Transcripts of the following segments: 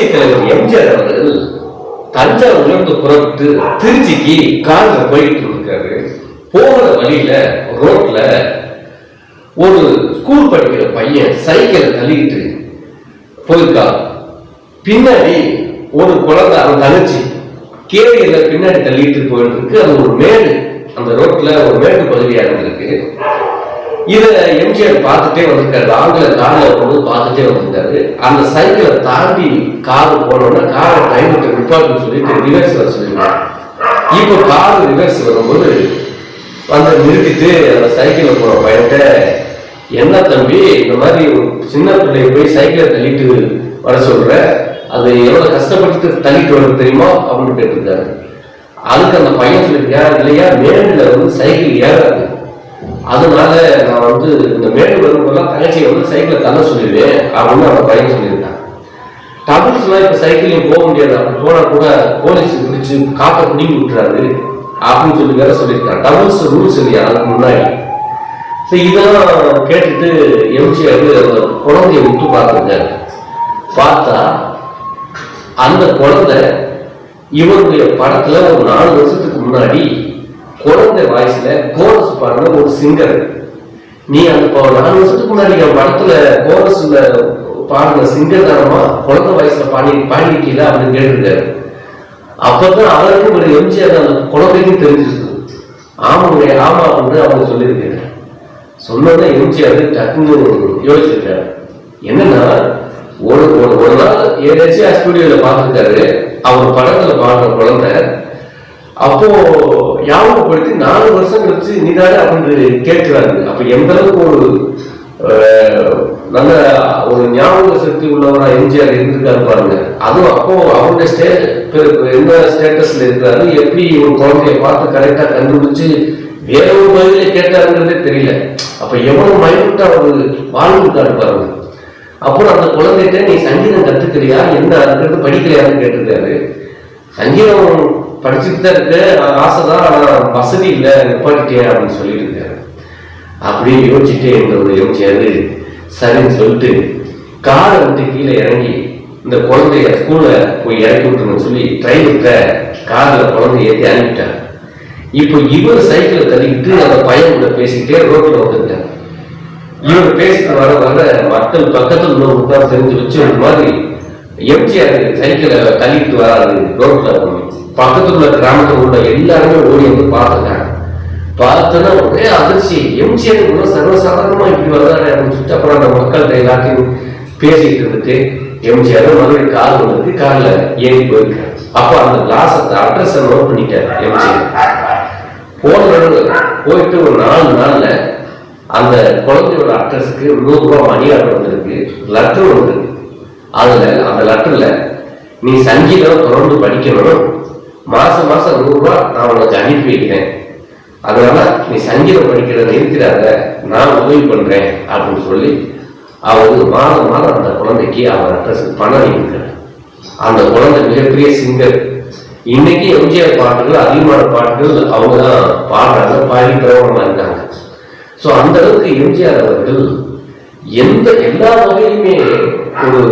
புரட்சி தலைவர் எம்ஜிஆர் அவர்கள் தஞ்சாவூர்ல இருந்து புறப்பட்டு திருச்சிக்கு கார்ல போயிட்டு இருக்காரு. போகிற வழியில ரோட்ல ஒரு ஸ்கூல் படிக்கிற பையன் சைக்கிளை தள்ளிக்கிட்டு போயிருக்கா. பின்னாடி ஒரு குழந்தை அவன் தங்கச்சி கேரியர்ல பின்னாடி தள்ளிட்டு போயிட்டு இருக்கு. அது ஒரு மேடு. அந்த ரோட்ல ஒரு மேடு பகுதியா இருந்திருக்கு. இதை எம்ஜிஆர் பார்த்துட்டே வந்திருக்காரு. ஆங்கில காரில் வரும்போது பார்த்துட்டே வந்திருக்காரு. அந்த சைக்கிளை தாண்டி கார் போனோம்னா காரை டிரைவர்கிட்ட நிப்பாட்டுன்னு சொல்லிட்டு ரிவர்ஸ் வர சொல்லிருக்காரு. இப்போ கார் ரிவர்ஸ் வரும்போது வந்து நிறுத்திட்டு அந்த சைக்கிளில் போன பையன்கிட்ட என்ன தம்பி இந்த மாதிரி ஒரு சின்ன பிள்ளைய போய் சைக்கிளை தள்ளிட்டு வர சொல்ற அது எவ்வளோ கஷ்டப்பட்டு தள்ளிட்டு வர தெரியுமா? அப்படின்னு கேட்டிருக்காரு. அதுக்கு அந்த பையன் சொல்லியிருக்கேன் இல்லையா மேடுல வந்து சைக்கிள் ஏறாது. அதனால நான் வந்து இந்த மேடு வரும்போதெல்லாம் தங்கச்சியை வந்து சைக்கிளை தள்ள சொல்லிடுவேன் அப்படின்னு அந்த பையன் சொல்லியிருக்கான் டபுள்ஸ்லாம் இப்போ சைக்கிளையும் போக முடியாது. அப்படி போனா கூட போலீஸ் பிடிச்சி காப்பை பிடிங்கி விட்டுறாரு. அப்படின்னு சொல்லி வேற சொல்லியிருக்காங்க. டபுள்ஸ் ரூல்ஸ் இல்லையா? அதுக்கு முன்னாடி. ஸோ இதெல்லாம் கேட்டுட்டு எம்ஜிஆர் அந்த குழந்தைய விட்டு பார்த்துருக்காரு பார்த்தா அந்த குழந்தை இவருடைய படத்துல ஒரு நாலு வருஷத்துக்கு முன்னாடி குழந்தை வாய்ஸ்ல கோரஸ் பாடின ஒரு சிங்கர் நீ அந்த நாலு வருஷத்துக்கு முன்னாடி என் படத்துல கோரஸ்ல பாடின சிங்கர் தானமா குழந்தை வயசுல பாடி பாடிக்கல அப்படின்னு கேட்டிருக்காரு. அப்பதான் அவருக்கும் ஒரு எம்ஜிஆர் அந்த குழந்தைக்கும் தெரிஞ்சிருக்கு ஆமாங்க ஆமா அப்படின்னு அவங்க சொல்லியிருக்காரு சொன்னதை எம்ஜிஆர் டக்குன்னு யோசிச்சிருக்காரு. என்னன்னா ஒரு ஒரு நாள் ஏதாச்சும் ஸ்டுடியோல பார்த்துருக்காரு. அவர் படத்துல பாடுற குழந்தை அப்போ ஞாபகப்படுத்தி நாலு வருஷம் கழிச்சு நீதானே அப்படின்னு கேட்கிறாரு அப்ப எந்த அளவுக்கு ஒரு நல்ல ஒரு ஞாபக சக்தி உள்ளவரா எம்ஜிஆர் இருந்திருக்காரு பாருங்க. அதுவும் அப்போ அவருடைய ஸ்டே என்ன ஸ்டேட்டஸ்ல இருக்கிறாரு? எப்படி ஒரு குழந்தைய பார்த்து கரெக்டா கண்டுபிடிச்சு வேற ஒரு பதில கேட்டாருங்கிறதே தெரியல. அப்ப எவ்வளவு மைனூட்டா அவர் வாழ்ந்துருக்காரு பாருங்க. அப்புறம் அந்த குழந்தைகிட்ட நீ சங்கீதம் கத்துக்கிறியா? என்ன அதுக்கு படிக்கிறியான்னு கேட்டிருக்காரு. சங்கீதம் படிச்சுட்டு தான் இருக்கு ஆசைதான் ஆனா வசதி இல்லை நிப்பாட்டிட்டே அப்படின்னு சொல்லிட்டு இருக்காரு. அப்படியே யோசிச்சுட்டே இந்த ஒரு யோசிச்சாரு சரின்னு சொல்லிட்டு காரை விட்டு கீழே இறங்கி இந்த குழந்தைய ஸ்கூல்ல போய் இறக்கி விட்டுருன்னு சொல்லி டிரைவர்கிட்ட கார்ல குழந்தைய ஏற்றி அனுப்பிட்டார் இப்போ இவர் சைக்கிளை தள்ளிக்கிட்டு அந்த பையன் கூட பேசிக்கிட்டே ரோட்ல வந்திருக்காரு இவர் பேசிட்டு வர வர மக்கள் பக்கத்தில் உள்ளவங்க தான் தெரிஞ்சு வச்சு ஒரு மாதிரி எம்ஜிஆர் சைக்கிளை தள்ளிட்டு வராது ரோட்ல பக்கத்துல உள்ள கிராமத்துல உள்ள எல்லாருமே ஓடி வந்து பார்த்துட்டாங்க பார்த்தோன்னா ஒரே அதிர்ச்சி. எம்ஜிஆர் கூட சர்வசாதாரணமா இப்படி வர்றாரு அப்படின்னு சொல்லிட்டு அப்புறம் அந்த மக்கள்கிட்ட எல்லாத்தையும் பேசிட்டு இருந்துட்டு எம்ஜிஆர் மறுபடியும் கார் வந்துட்டு கார்ல ஏறி போயிருக்காரு. அப்போ அந்த கிளாஸ் அட்ரஸ் நோட் பண்ணிட்டாரு எம்ஜிஆர். போன தடவை போயிட்டு ஒரு நாலு நாள்ல அந்த குழந்தையோட அட்ரஸுக்கு நூறு ரூபாய் மணி ஆர்டர் வந்திருக்கு. லெட்டர் வந்திருக்கு. அதுல அந்த லெட்டர்ல நீ சங்கீதம் தொடர்ந்து படிக்கணும். மாசம் மாசம் நூறுரூவா நான் உனக்கு அனுப்பி வைக்கிறேன் அதனால நீ சங்கீதம் படிக்கிறத நிறுத்திடாத. நான் உதவி பண்றேன் அப்படின்னு சொல்லி அவர் மாதம் மாதம் அந்த குழந்தைக்கு அவர் அட்ரஸ் பணம் அந்த குழந்தை மிகப்பெரிய சிங்கர் இன்னைக்கு எம்ஜிஆர் பாட்டுகள் அதிகமான பாட்டுகள் அவங்க தான் பாடுறாங்க பாடி பிரபலமா இருக்காங்க. ஸோ அந்த அளவுக்கு எம்ஜிஆர் அவர்கள் எந்த எல்லா வகையிலுமே ஒரு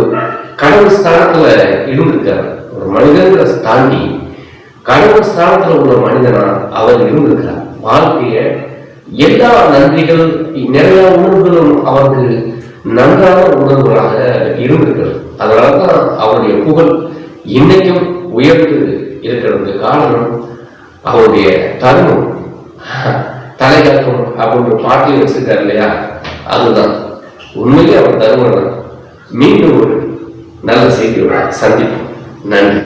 கடவுள் ஸ்தானத்துல இருந்திருக்காரு ஒரு மனிதர்களை தாண்டி கடவுள் ஸ்தானத்துல உள்ள மனிதனா அவர் இருந்திருக்கிறார். வாழ்க்கைய எல்லா நன்றிகள் நிறைய உணர்வுகளும் அவருக்கு நன்றான உணர்வுகளாக இருந்திருக்கிறது. அதனாலதான் அவருடைய புகழ் இன்னைக்கும் உயர்ந்து இருக்கிறது காரணம் அவருடைய தருணம் தலைகாக்கும் அப்படின்ற பாட்டில் வச்சிருக்காரு இல்லையா? அதுதான். உண்மையிலே அவர் தருணம் மீண்டும் ஒரு நல்ல செய்தியோட சந்திப்போம். நன்றி.